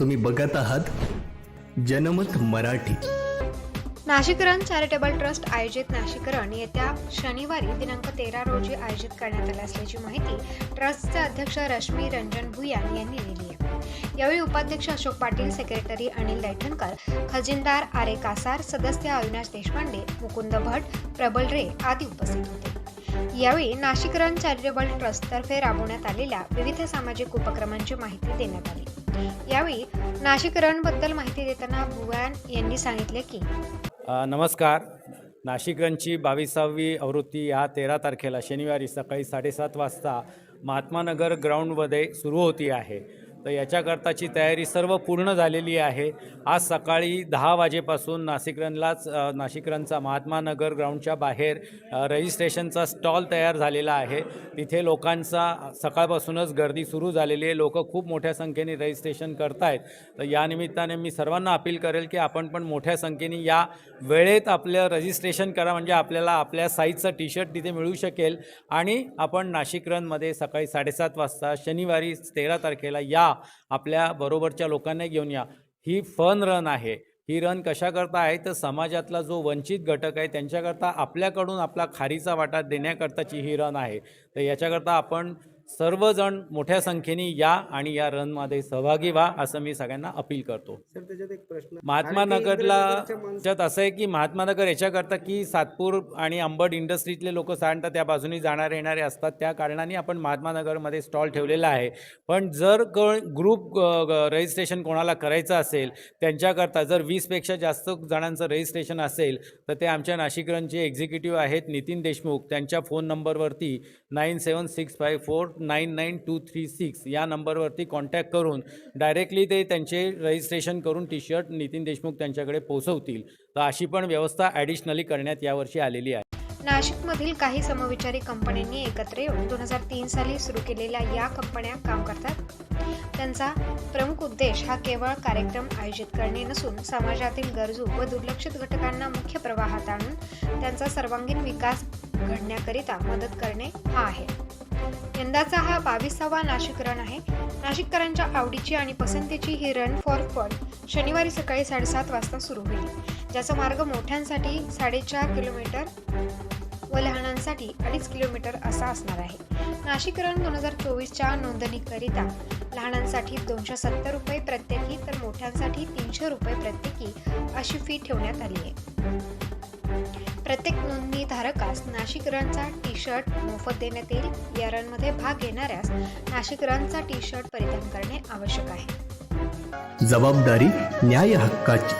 तुम्ही बघत आहात जनमत मराठी. नाशिकरण चॅरिटेबल ट्रस्ट आयोजित नाशिकरण येत्या शनिवारी दिनांक तेरा रोजी आयोजित करण्यात आली असल्याची माहिती ट्रस्टचे अध्यक्ष रश्मी रंजन भुयान यांनी दिली आहे. यावेळी उपाध्यक्ष अशोक पाटील सेक्रेटरी अनिल दैठणकर खजिनदार आरे कासार सदस्य अविनाश देशपांडे मुकुंद भट प्रबल रे आदी उपस्थित होते. यावेळी नाशिकरण चॅरिटेबल ट्रस्टतर्फे राबवण्यात आलेल्या विविध सामाजिक उपक्रमांची माहिती देण्यात आली. यावेळी नाशिक रनबद्दल माहिती देताना भुयान यांनी सांगितले की नमस्कार. नाशिकरंची बावीसावी आवृत्ती ह्या तेरा तारखेला शनिवारी सकाळी साडेसात वाजता महात्मानगर ग्राउंडमध्ये सुरू होती आहे. तर याच्याकरताची तयारी सर्व पूर्ण झालेली आहे. आज सकाळी दहा वाजेपासून नाशिकरनलाच नाशिक रनचा महात्मानगर ग्राउंडच्या बाहेर रजिस्ट्रेशनचा स्टॉल तयार झालेला आहे. तिथे लोकांचा सकाळपासूनच गर्दी सुरू झालेली आहे. लोक खूप मोठ्या संख्येने रजिस्ट्रेशन करतायत. तर या निमित्ताने मी सर्वांना अपील करेल की आपण पण मोठ्या संख्येने या वेळेत आपलं रजिस्ट्रेशन करा. म्हणजे आपल्याला आपल्या साईजचं टी शर्ट तिथे मिळू शकेल. आणि आपण नाशिक रनमध्ये सकाळी साडेसात वाजता शनिवारी तेरा तारखेला या आपल्या बरोबरच्या लोकांना घेऊन या. ही फन रन आहे. ही रन कशाकरता आहे? तर समाजातला जो वंचित घटक आहे त्यांच्याकरता आपल्याकडून आपला खारीचा वाटा देण्याकरताची ही रन आहे. तर याच्याकरता आपण सर्वजण मोठ्या संख्येने या आणि या रनमध्ये सहभागी व्हा असं मी सगळ्यांना अपील करतो. सर त्याच्यात एक प्रश्न. महात्मा नगरला त्यात असं आहे की महात्मा नगर याच्याकरता की सातपूर आणि अंबड इंडस्ट्रीतले लोक साधारणतः त्या बाजूनी जाणारे येणारे असतात. त्या कारणाने आपण महात्मा नगरमध्ये स्टॉल ठेवलेला आहे. पण जर क ग्रुप रजिस्ट्रेशन कोणाला करायचं असेल त्यांच्याकरता जर वीसपेक्षा जास्त जणांचं रजिस्ट्रेशन असेल तर ते आमच्या नाशिकरनचे एक्झिक्युटिव्ह आहेत नितीन देशमुख. त्यांच्या फोन नंबरवरती nine seven six five four nine nine two three six या नंबरवरती कॉन्टॅक्ट करून डायरेक्टली ते त्यांचे रजिस्ट्रेशन करून टी शर्ट नितीन देशमुख त्यांच्याकडे पोहोचवतील तर अशी पण व्यवस्था ॲडिशनली करण्यात यावर्षी आलेली आहे नाशिकमधील काही समविचारी कंपन्यांनी एकत्र येऊन दोन हजार तीन साली सुरू केलेल्या या कंपन्या काम करतात त्यांचा प्रमुख उद्देश हा केवळ कार्यक्रम आयोजित करणे नसून समाजातील गरजू व दुर्लक्षित घटकांना मुख्य प्रवाहात आणून त्यांचा सर्वांगीण विकास घडण्याकरिता मदत करणे हा आहे यंदाचा हा बावीसावा नाशिक रन आहे. नाशिककरांच्या आवडीची आणि पसंतीची ही रन फॉर फन शनिवारी सकाळी साडेसात वाजता सुरू होईल. ज्याचा मार्ग मोठ्यांसाठी साडेचार किलोमीटर व लहानांसाठी अडीच किलोमीटर असा असणार आहे. नाशिक रन दोन हजार चोवीसच्या नोंदणीकरिता लहानांसाठी दोनशे सत्तर रुपये प्रत्येकी तर मोठ्यांसाठी तीनशे रुपये प्रत्येकी अशी फी ठेवण्यात आली आहे. प्रत्येक नोंदणीधारकास नाशिक रनचा टी शर्ट मोफत देण्यात येईल. या रनमध्ये भाग घेणाऱ्यास नाशिक रनचा टी शर्ट परिधान करणे आवश्यक आहे. जबाबदारी न्याय हक्काची